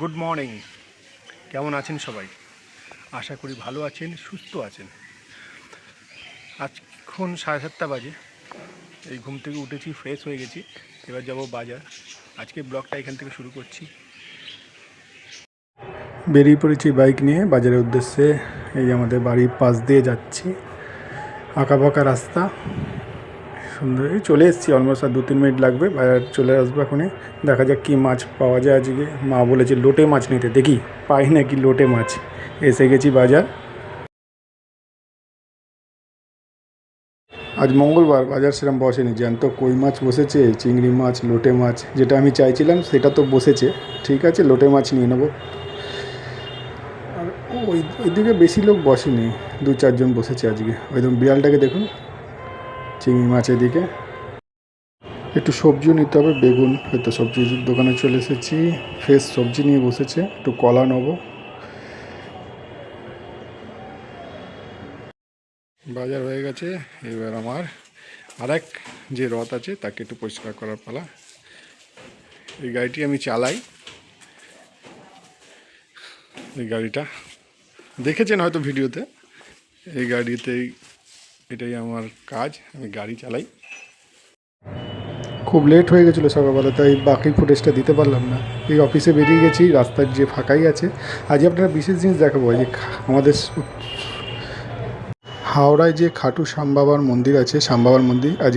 Good morning কেমন আছেন সবাই? আশা করি ভালো আছেন, সুস্থ আছেন। আজক্ষণ সাড়ে সাতটা বাজে। এই ঘুম থেকে উঠেছি ফ্রেশ হয়ে গেছি। এবার যাব বাজার। আজকে ব্লগটা এখান থেকে শুরু করছি। বেরিয়ে পড়েছি বাইক নিয়ে। বাজারের উদ্দেশ্যে এই আমাদের বাড়ির পাশ দিয়ে যাচ্ছি। আঁকা রাস্তা। এই চলে এসেছি অলমোস্ট আর দু তিন মিনিট লাগবে বাজার চলে আসব এখনই। দেখা যাক কী মাছ পাওয়া যায় আজকে। মা বলেছে লোটে মাছ নিতে, দেখি, পাই নাকি লোটে মাছ। এসে গেছি বাজার। আজ মঙ্গলবার বাজার সেরকম বসেনি, জ্যান্ত কই মাছ বসেছে, চিংড়ি মাছ, লোটে মাছ, যেটা আমি চাইছিলাম সেটা তো বসেছে। ঠিক আছে, লোটে মাছ নিয়ে নেব। আর ওই, ওইদিকে বেশি লোক বসেনি দু চারজন বসেছে আজকে। ওইরকম বিড়ালটাকে দেখুন। চিংড়ি মাছের দিকে একটু সবজিও নিতে হবে, বেগুন, হয়তো সবজির দোকানে চলে এসেছি, ফ্রেশ সবজি নিয়ে বসেছে, একটু কলা নেব। বাজার হয়ে গেছে, এবার আমার আরেক যে রথ আছে, তাকে একটু পরিষ্কার করার পালা। এই গাড়িটি আমি চালাই। এই গাড়িটা, দেখেছেন হয়তো ভিডিওতে? এই গাড়িতেই এটাই আমার কাজ, আমি গাড়ি চালাই। খুব লেট হয়ে গেছিল সকালবেলা, তাই বাকি ফুটেজটা দিতে পারলাম না। এই অফিসে বেরিয়ে গেছি, রাস্তার যে ফাঁকাই আছে। আজ আপনারা বিশেষ জিনিস দেখাবো যে আমাদের হাওড়ায় যে খাটু শ্যামবাবার মন্দির আছে, শ্যামবাবার মন্দির, আজ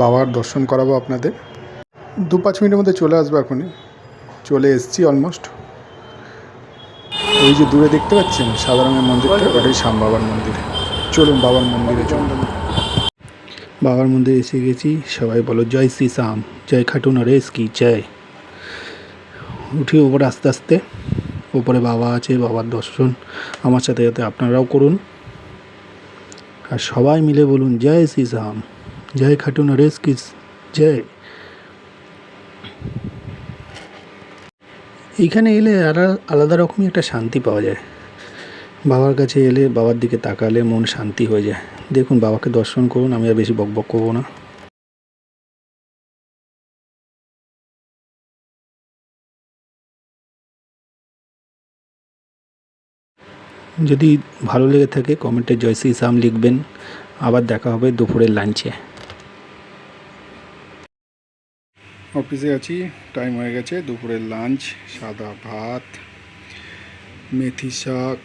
বাবার দর্শন করাবো আপনাদের। দু পাঁচ মিনিটের মধ্যে চলে আসব এখনই। চলে এসেছি অলমোস্ট ওই যে দূরে দেখতে পাচ্ছেন সাদা রঙের মন্দিরটা, ওটাই শ্যাম বাবার মন্দির। চলুন বাবার মন্দিরে চলুন। বাবার মন্দিরে এসে গেছি, সবাই বলো, জয় শ্রী শ্যাম, জয় খাটু নরেশ কি, জয়। উঠি ওপরে আস্তে আস্তে, ওপরে বাবা আছে, বাবার দর্শন। আমার সাথে সাথে আপনারাও করুন। আর সবাই মিলে বলুন, জয় শ্রী শ্যাম, জয় খাটু নরেশ কি, জয়। এইখানে এলে আলা- আলাদা রকমই একটা শান্তি পাওয়া যায়। বাবার কাছে এলে বাবার দিকে তাকালে মন শান্তি হয়ে যায়। দেখুন, বাবাকে দর্শন করুন, আমি আর বেশি বকবক করব না। যদি ভালো লেগে থাকে, কমেন্টে জয় শ্রী শ্যাম লিখবেন। আবার দেখা হবে দুপুরের লাঞ্চে। অফিসে আছি টাইম হয়ে গেছে, দুপুরের লাঞ্চ, সাদা ভাত। মেথি শাক,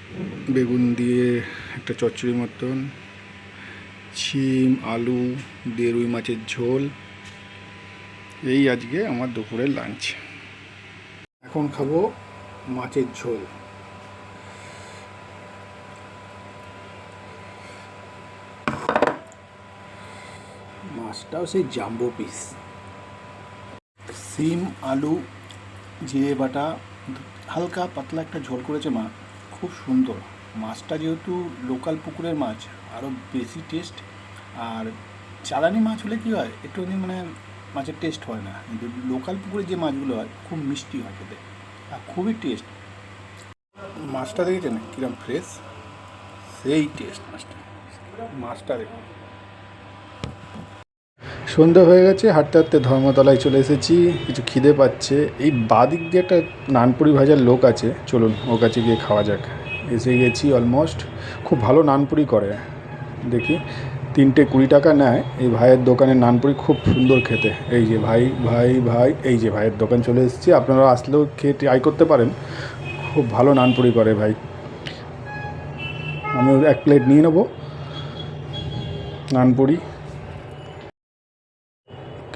বেগুন দিয়ে একটা চচ্চড়ি মতন শিম আলু দিয়ে রুই মাছের ঝোল। এই আজকে আমার দুপুরের লাঞ্চ এখন খাব মাছের ঝোল। মাছটাও সেই জাম্বো পিস সিম আলু, জিরে বাটা হালকা পাতলা একটা ঝোল করেছে মা, খুব সুন্দর। মাছটা যেহেতু লোকাল পুকুরের মাছ আরও বেশি টেস্ট আর চালানি মাছ হলে কী হয়, একটু মানে মাছের টেস্ট হয় না। কিন্তু লোকাল পুকুরের যে মাছগুলো হয়, খুব মিষ্টি হয় খেতে, আর খুবই টেস্ট মাছটা দেখেছেন? কিরম ফ্রেশ সেই টেস্ট মাছটা। মাছটা দেখুন। সন্ধ্যা হয়ে গেছে, হাঁটতে হাঁটতে ধর্মতলায় চলে এসেছি, কিছু খিদে পাচ্ছে। এই বাদিক দিয়ে একটা নানপুরি ভাজার লোক আছে, চলুন ওর কাছে গিয়ে খাওয়া যাক। এসে গেছি অলমোস্ট খুব ভালো নানপুরি করে। দেখি, তিনটে কুড়ি টাকা নেয়, এই ভাইয়ের দোকানে নানপুরি খুব সুন্দর খেতে। এই যে ভাই ভাই ভাই, এই যে ভাইয়ের দোকান চলে এসেছি, আপনারা আসলেও খেয়ে ট্রাই করতে পারেন। খুব ভালো নানপুরি করে ভাই। আমি এক প্লেট নিয়ে নেব, নানপুরি।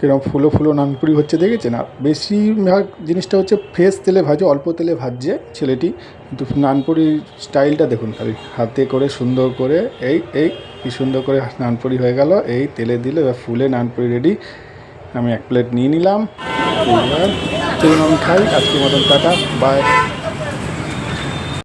কিরম ফুলো ফুলো নানপুরি হচ্ছে, দেখেছেন? আর বেশিরভাগ জিনিসটা হচ্ছে ফ্রেশ তেলে ভাজে, অল্প তেলে ভাজছে ছেলেটি। কিন্তু নানপুরির স্টাইলটা দেখুন খালি। হাতে করে সুন্দর করে, এই এই, কি সুন্দর করে নানপুরি হয়ে গেল, এই তেলে দিলে, এবার ফুলে নানপুরি রেডি। আমি এক প্লেট নিয়ে নিলাম। এবার চলুন আমি খাই, আজকের মতন টাটা, বাই।